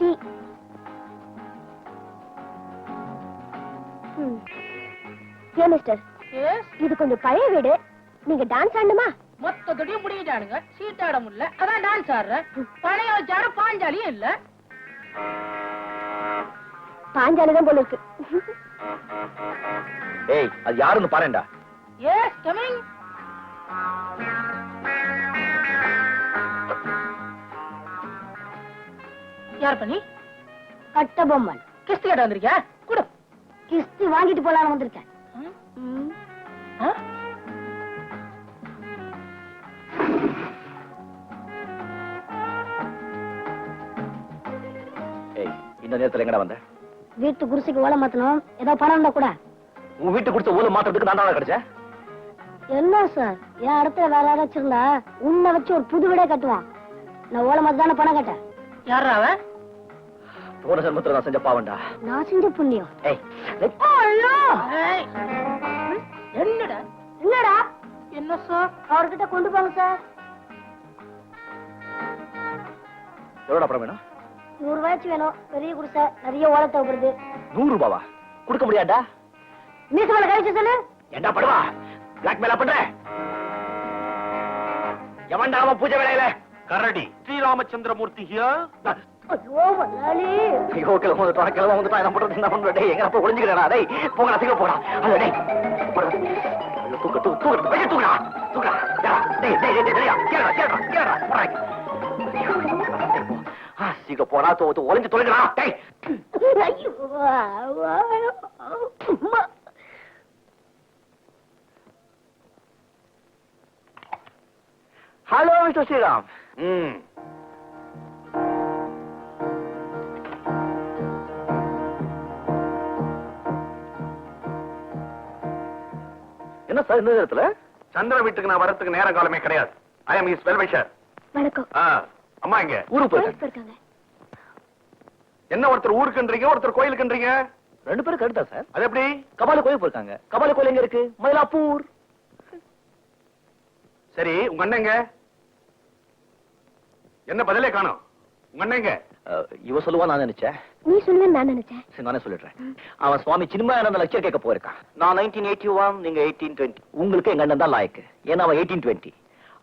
Tea. ஏன் mister இது கொஞ்சம் பழைய வீடு. நீங்க டான்ஸ் ஆடணுமா? மொத்தத்துடையும் முடிக்கிட்டானுங்க சீட்டாட முடியல. அதான் டான்ஸ் ஆடுறேன் பழைய வச்சாரு பாஞ்சாலியும் இல்ல. பாஞ்சாலிதான் போல இருக்கு. ஏய் அது யாருன்னு பாருடா. எஸ் கமிங் யார் பண்ணி? கட்ட பொம்மன். கிஸ்து கேட்ட வந்திருக்கியா? கொடு. கிஸ்தி வாங்கிட்டு போலான்னு வந்திருக்கேன். இந்த நேரத்துல எங்கடா வந்த? வீட்டு குடிசைக்கு ஓலை மாத்தணும். ஏதோ பணம் இருந்தா கூட. உன் வீட்டு கொடுத்த ஊழல் மாத்துறதுக்கு நான் தான் கிடைச்சேன்? என்ன சார்? என் இடத்துல வேற யாராச்சும் இருந்தா உன்னை வச்சு ஒரு புது வீடே கட்டுவான். நான் ஓலை மாத்த தானே பணம் கட்டேன். யாரா அவன்? போன ஜென்மத்துல நான் செஞ்ச பாவண்டா நான் செஞ்ச புண்ணியம். என்னடா? என்னடா? என்ன சார்? அவர்கிட்ட கொண்டு போங்க சார். எவ்வளவு அப்புறம் வேணும்? நூறு ரூபாய்ச்சு வேணும். பெரிய குடிசை நிறைய ஓலை தேவைப்படுது நூறு ரூபாவா கொடுக்க முடியாதா? மீச மேல கழிச்சு சொல்லு. என்ன பண்ணுவா பிளாக் மேல பண்ற? எவன்டா அவன் பூஜை வேலையில? கரடி. ஸ்ரீராமச்சந்திரமூர்த்தி ஹியர் ஐயோ முதலாளி ஐயோ கிளம்ப வந்துட்டான் கிளம்ப வந்துட்டான் என்ன பண்றது என்ன பண்றது எங்க அப்ப ஒளிஞ்சுக்கிறா டேய் போங்க சீக்கிரம் போடா அது டேய் போடா. ஐயோ, தூக்கு தூக்கு தூக்கு வெளிய தூக்குடா தூக்குடா ஏடா, டேய் டேய் டேய் டேய் கேடா கேடா கேடா போடா ஐயோ, போ. ஆ, சீக்கிரம் போடா தோ தோ, ஒளிஞ்சு தொலைங்கடா டேய் ஐயோ அம்மா. ஹலோ மிஸ்டர் ஸ்ரீராம் ம் என்ன சார் இந்த நேரத்துல? சந்திர வீட்டுக்கு நான் வரதுக்கு நேர காலமே கிடையாது. ஐ அம் இஸ் வெல்விஷர் வணக்கம். அம்மா இங்க ஊருக்கு போயிருக்காங்க என்ன ஒருத்தர் ஊருக்குன்றீங்க ஒருத்தர் கோயிலுக்குன்றீங்க? ரெண்டு பேரும் கரெக்டா சார். அது எப்படி? கபால கோயில் போயிருக்காங்க. கபால கோயில் எங்க இருக்கு? மயிலாப்பூர். சரி உங்க அண்ணங்க என்ன பதிலே காணோம். உங்க அண்ணங்க இவ சொல்லுவா நான் நினைச்சேன் நீ சொல்லுவேன்னு நான் நினைச்சேன். சரி, நானே சொல்லிடுறேன். அவன் சுவாமி சின்மயானந்த லட்சியம் கேட்க போயிருக்கான்? நான் நைன்டீன் எயிட்டி ஒன் நீங்க எயிட்டீன் டுவெண்ட்டி உங்களுக்கு எங்க அண்ணன் தான் லாய்க்கு. ஏன்னா அவன் எயிட்டீன் டுவெண்ட்டி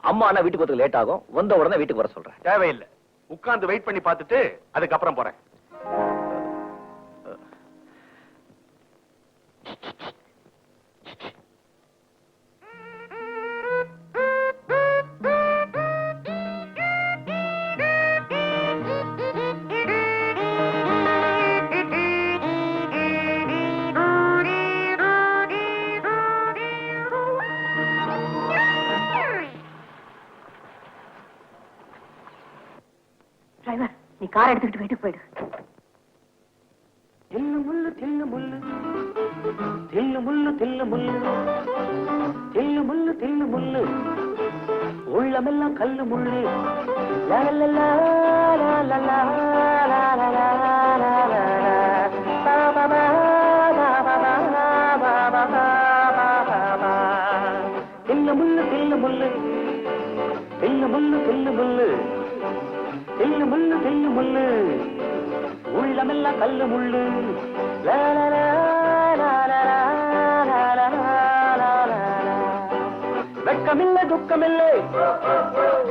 அம்மா அண்ணா வீட்டுக்கு வரதுக்கு லேட் ஆகும். வந்த உடனே வீட்டுக்கு வர சொல்றேன். தேவையில்லை. உட்கார்ந்து வெயிட் பண்ணி பார்த்துட்டு அதுக்கப்புறம் போறேன். நீ கார் எடுத்துக்கிட்டு வீட்டுக்கு போயிடு. தில்லு முள்ளு தில்லு முள்ளு. தில்லு முள்ளு தில்லு முள்ளு. தில்லு முள்ளு தில்லு முள்ளு. உள்ளமெல்லாம் கல்லு முள்ளு. லா லா லா லா லா லா முள்ளு உள்ளமெல்லாம் கல்லு முள்ளு வெட்கமில்லை துக்கமில்லை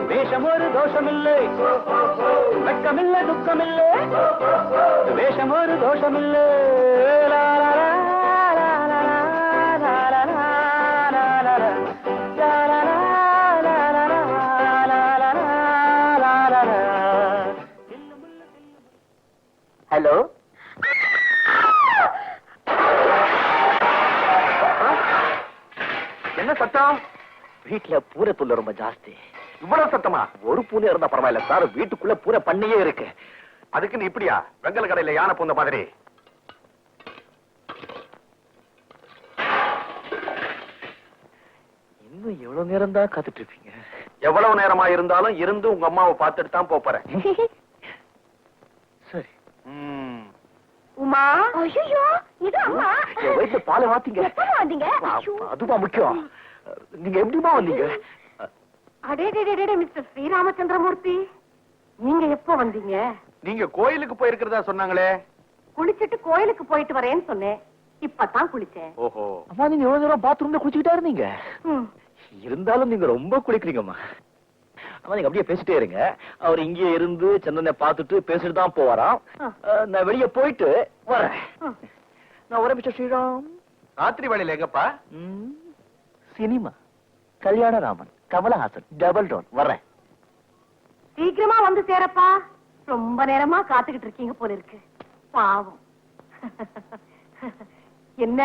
வேஷம் ஒரு தோஷமில்லை வெட்கமில்லை துக்கமில்லை வேஷம் ஒரு தோஷமில்லை ஹலோ? என்ன சத்தம்? வீட்டுல பூரை தொல்லை ரொம்ப ஜாஸ்தி. இவ்வளவு சத்தமா? ஒரு பூனை இருந்தா பரவாயில்ல சார் வீட்டுக்குள்ள பூரை பண்ணியே இருக்கு. அதுக்குன்னு இப்படியா? வெங்கல கடையில யானை பூந்த மாதிரி. இன்னும் எவ்வளவு நேரம் தான் காத்துட்டு இருப்பீங்க எவ்வளவு நேரமா இருந்தாலும் இருந்து உங்க அம்மாவை பார்த்துட்டு தான் போறேன் சரி ம். உமா ஐயோ இது அம்மா. வயித்துல பாலை வாத்தீங்க வந்தீங்க. அதுவா முக்கியம். நீங்க எப்படிமா வந்தீங்க? அடே டே டே, டே, டே, மிஸ்டர் ஸ்ரீராமச்சந்திரமூர்த்தி. நீங்க எப்போ வந்தீங்க? நீங்க கோயிலுக்கு போயிருக்கிறதா சொன்னாங்களே. குளிச்சிட்டு கோயிலுக்கு போயிட்டு வரேன்னு சொன்னேன். இப்பதான் குளிச்சேன். ஓஹோ. அம்மா நீங்க எவ்வளவு நேரம் பாத்ரூம்ல குளிச்சுக்கிட்டா இருந்தீங்க. இருந்தாலும் நீங்க ரொம்ப குளிக்கிறீங்கம்மா. நீங்க அப்படியே பேசிட்டே இருங்க. அவர் இங்கே இருந்து சந்தனை பார்த்துட்டு பேசிட்டு தான் போவாராம். நான் வெளியே போயிட்டு வரேன். நான் வரேன் மிஸ்டர் ஸ்ரீராம். ராத்திரி வேலையில எங்கப்பா? சினிமா. கல்யாண ராமன் கமலஹாசன் டபுள் டோன். வரேன். சீக்கிரமா வந்து சேரப்பா. ரொம்ப நேரமா காத்துக்கிட்டு இருக்கீங்க போல இருக்கு. பாவம். என்ன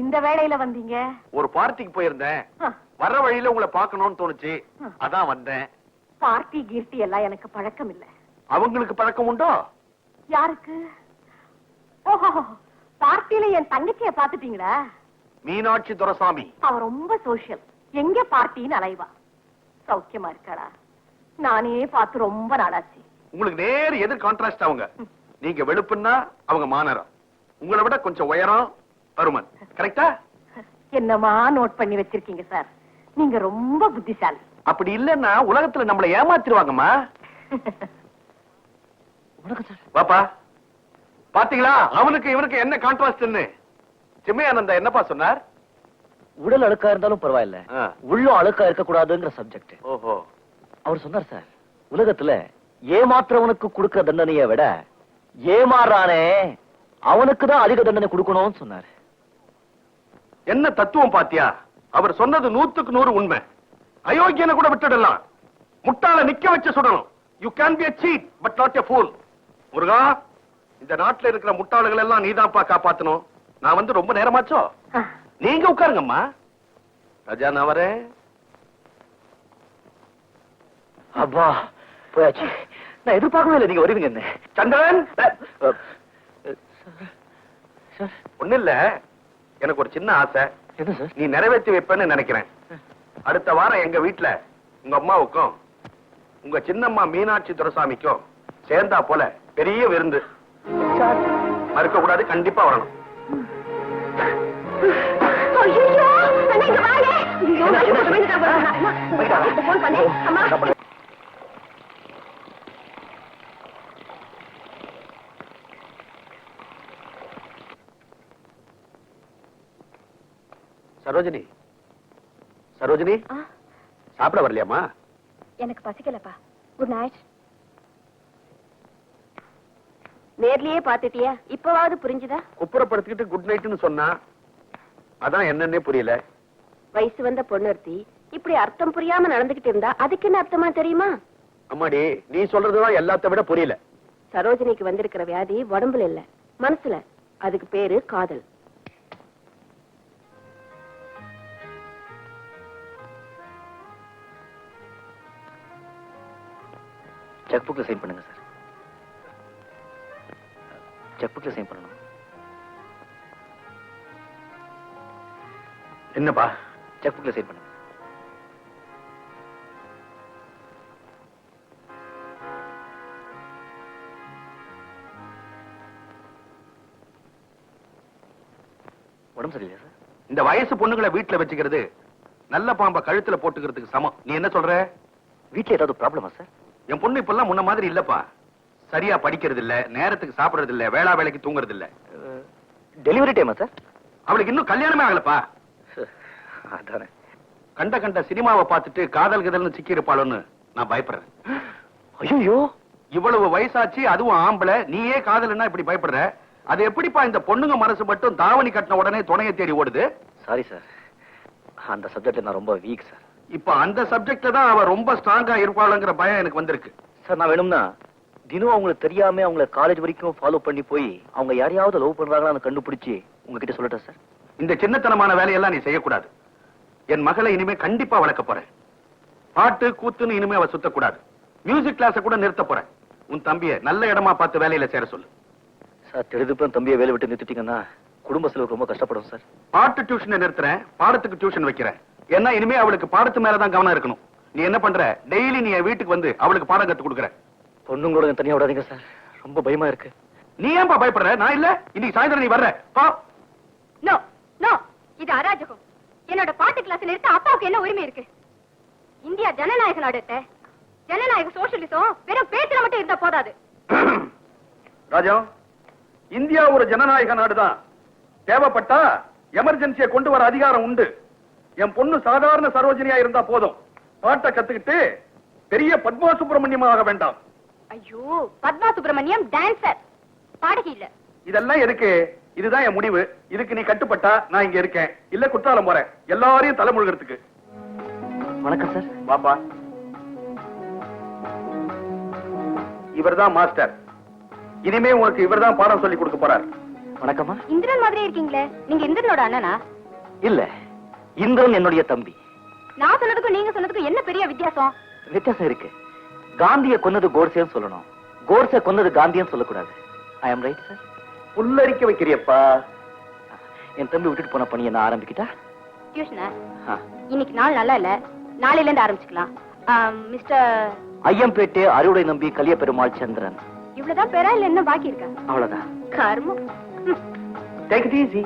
இந்த வேளையில வந்தீங்க? ஒரு பார்ட்டிக்கு போயிருந்தேன். வர்ற வழியில உங்களை பார்க்கணும்னு தோணுச்சு. அதான் வந்தேன். பார்ட்டி கீர்த்தி எல்லாம் எனக்கு பழக்கம் இல்ல. அவங்களுக்கு பழக்கம் உண்டோ? யாருக்கு? ஓஹோ பார்ட்டியில என் தங்கச்சிய பாத்துட்டீங்களா மீனாட்சி துரசாமி. அவ ரொம்ப சோஷியல் எங்க பார்ட்டின்னு அலைவா. சௌக்கியமா இருக்காளா? நானே பார்த்து ரொம்ப நாளாச்சு. உங்களுக்கு நேர் எதிர் கான்ட்ராஸ்ட் அவங்க? நீங்க வெளுப்புன்னா அவங்க மாநரம் உங்களை விட கொஞ்சம் உயரம் பருமன் கரெக்டா என்னமா நோட் பண்ணி வச்சிருக்கீங்க சார் நீங்க ரொம்ப புத்திசாலி. அப்படி இல்லன்னா உலகத்துல நம்மள ஏமாத்திருவாங்கம்மா பாப்பா பாத்தீங்களா? அவனுக்கு இவனுக்கு என்ன கான்ட்ராஸ்ட்னு? சிம்மையானந்தா என்னப்பா சொன்னார்? உடல் அழுக்கா இருந்தாலும் பரவாயில்ல. ஆ. உள்ளம் அழுக்கா இருக்க கூடாதுங்கிற சப்ஜெக்ட் ஓஹோ. அவர் சொன்னார் சார் உலகத்துல ஏமாற்றவனுக்கு கொடுக்கிற தண்டனையை விட ஏமாறானே அவனுக்கு தான் அதிக தண்டனை கொடுக்கணும்னு சொன்னார். என்ன தத்துவம் பாத்தியா? அவர் சொன்னது நூத்துக்கு நூறு உண்மை. அயோக்கியனை கூட விட்டுடலாம். முட்டாள நிக்க வச்சு சுடணும். You can be a cheat but not a fool. முருகா இந்த நாட்டுல இருக்கிற முட்டாளுகள் எல்லாம் நீதான்ப்பா காப்பாத்தணும். நான் வந்து ரொம்ப நேரமாச்சோ? நீங்க உட்காருங்கம்மா. ராஜா நான் வரேன். அப்பா போயாச்சு. நான் எதிர்பார்க்கவே இல்லை நீங்க வருவீங்கன்னு சந்திரன் ஒண்ணு இல்ல எனக்கு ஒரு சின்ன ஆசை. நீ நிறைவேற்றி வைப்பேன்னு நினைக்கிறேன். அடுத்த வாரம் எங்க வீட்டுல உங்க அம்மாவுக்கும் உங்க சின்னம்மா மீனாட்சி துரசாமிக்கும் சேர்ந்தா போல பெரிய விருந்து. மறுக்க கூடாது கண்டிப்பா வரணும்? சரோஜினி சரோஜினி சாப்பிட வரலையாமா எனக்கு பசிக்கலப்பா. குட் நைட் நேர்லயே பாத்துட்டியா இப்பவாவது புரிஞ்சுதா? குப்புறப்படுத்திக்கிட்டு குட் நைட்னு சொன்னா அதான் என்னன்னே புரியல. வயசு வந்த பொண்ணுர்த்தி இப்படி அர்த்தம் புரியாம நடந்துகிட்டு இருந்தா அதுக்கு என்ன அர்த்தமா தெரியுமா? அம்மாடி நீ சொல்றதுதான் எல்லாத்த விட புரியல. சரோஜினிக்கு வந்திருக்கிற வியாதி உடம்புல இல்ல மனசுல. அதுக்கு பேரு காதல். செக் புக்ல சைன் பண்ணுங்க சார். செக் சைன் பண்ணணும். என்னப்பா? செக் புக்ல சைன் பண்ணுங்க. உடம்பு சரியில்லையா சார்? இந்த வயசு பொண்ணுங்களை வீட்டுல வச்சுக்கிறது நல்ல பாம்ப கழுத்துல போட்டுக்கிறதுக்கு சமம். நீ என்ன சொல்ற? வீட்ல ஏதாவது ப்ராப்ளமா சார்? என் பொண்ணு இப்பெல்லாம் முன்ன மாதிரி இல்லப்பா. சரியா படிக்கிறது இல்ல நேரத்துக்கு சாப்பிடுறது இல்ல வேளா வேலைக்கு தூங்குறது இல்ல டெலிவரி டைமா சார் அவளுக்கு இன்னும் கல்யாணமே ஆகலப்பா. அதானே. கண்ட கண்ட சினிமாவை பார்த்துட்டு காதல் கதல்னு சிக்கி இருப்பாளோன்னு நான் பயப்படுறேன். ஐயோ இவ்வளவு வயசாச்சு அதுவும் ஆம்பளை நீயே காதல்னா இப்படி பயப்படுற? அது எப்படிப்பா இந்த பொண்ணுங்க மனசு மட்டும் தாவணி கட்டின உடனே துணையை தேடி ஓடுது? சாரி சார் அந்த சப்ஜெக்ட்ல நான் ரொம்ப வீக் சார் இப்ப அந்த சப்ஜெக்ட்ல தான் அவ ரொம்ப ஸ்ட்ராங்கா இருப்பாளுங்கிற பயம் எனக்கு வந்திருக்கு. சார் நான் வேணும்னா தினம் அவங்களுக்கு தெரியாம அவங்கள காலேஜ் வரைக்கும் ஃபாலோ பண்ணி போய் அவங்க யாரையாவது லவ் பண்றாங்களான்னு கண்டுபிடிச்சு உங்ககிட்ட சொல்லட்டா சார்? இந்த சின்னத்தனமான வேலையெல்லாம் நீ செய்யக்கூடாது. என் மகளை இனிமே கண்டிப்பா வளர்க்க போறேன். பாட்டு கூத்துன்னு இனிமே அவ சுத்தக்கூடாது. மியூசிக் கிளாஸ கூட நிறுத்த போறேன். உன் தம்பிய நல்ல இடமா பார்த்து வேலையில சேர சொல்லு. சார் தெரிதுப்பன் தம்பியை வேலை விட்டு நிறுத்திட்டீங்கன்னா குடும்ப செலவுக்கு ரொம்ப கஷ்டப்படும் சார். பாட்டு டியூஷனை நிறுத்துறேன். பாடத்துக்கு டியூஷன் வைக்கிறேன். ஏன்னா இனிமே அவளுக்கு பாடத்து மேலதான் கவனம் இருக்கணும். நீ என்ன பண்ற? டெய்லி நீ என் வீட்டுக்கு வந்து அவளுக்கு பாடம் கத்து கொடுக்குற. பொண்ணுங்களோட தனியா விடாதீங்க சார். ரொம்ப பயமா இருக்கு. நீ ஏன்பா பயப்படுற? நான் இல்ல. இன்னைக்கு சாயந்தரம் நீ வர்ற. பா. நோ நோ இது அராஜகம். என்னோட பாட்டு கிளாஸ் நிறுத்த அப்பாவுக்கு என்ன உரிமை இருக்கு? இந்தியா ஜனநாயக நாடு. ஜனநாயக சோசியலிசம் வெறும் பேச்சுல மட்டும் இருந்தா போதாது. ராஜா இந்தியா ஒரு ஜனநாயக நாடுதான். தேவைப்பட்டா எமர்ஜென்சியை கொண்டு வர அதிகாரம் உண்டு. என் பொண்ணு சாதாரண சரோஜினியா இருந்தா போதும். பாட்டை கத்துக்கிட்டு பெரிய பத்மா சுப்பிரமணியம் ஆக வேண்டாம். ஐயோ பத்மா சுப்பிரமணியம் டான்சர் பாடகி இல்ல இதெல்லாம் எதுக்கு? இதுதான் என் முடிவு. இதுக்கு நீ கட்டுப்பட்டா நான் இங்க இருக்கேன். இல்ல குற்றாலம் போறேன். எல்லாரையும் தலைமுழுகிறதுக்கு. வணக்கம் சார் பாப்பா இவர்தான் மாஸ்டர். இனிமே உனக்கு இவர்தான் பாடம் சொல்லி கொடுக்க போறார். வணக்கம்மா. இந்திரன் மாதிரி இருக்கீங்களே. நீங்க இந்திரனோட அண்ணனா? இல்ல. இந்திரன் என்னுடைய தம்பி. நான் சொன்னதுக்கும் நீங்க சொன்னதுக்கும் என்ன பெரிய வித்தியாசம்? வித்தியாசம் இருக்கு. காந்திய கொன்னது கோட்சேன்னு சொல்லணும். கோட்சே கொன்னது காந்தியன்னு சொல்லக்கூடாது. ஐ அம் ரைட் சார் புல்லரிக்க வைக்கிறியப்பா. என் தம்பி விட்டுட்டு போன பணியை நான் ஆரம்பிக்கிட்டா? டியூஷனா. இன்னைக்கு நாள் நல்லா இல்ல. நாளையில இருந்து ஆரம்பிச்சுக்கலாம் மிஸ்டர் ஐயம்பேட்டை அறுவடை நம்பி கலிய பெருமாள் சந்திரன். இவ்வளவுதான் பேரா இல்ல இன்னும் பாக்கி இருக்கா? அவ்வளவுதான். கர்மம். Take it easy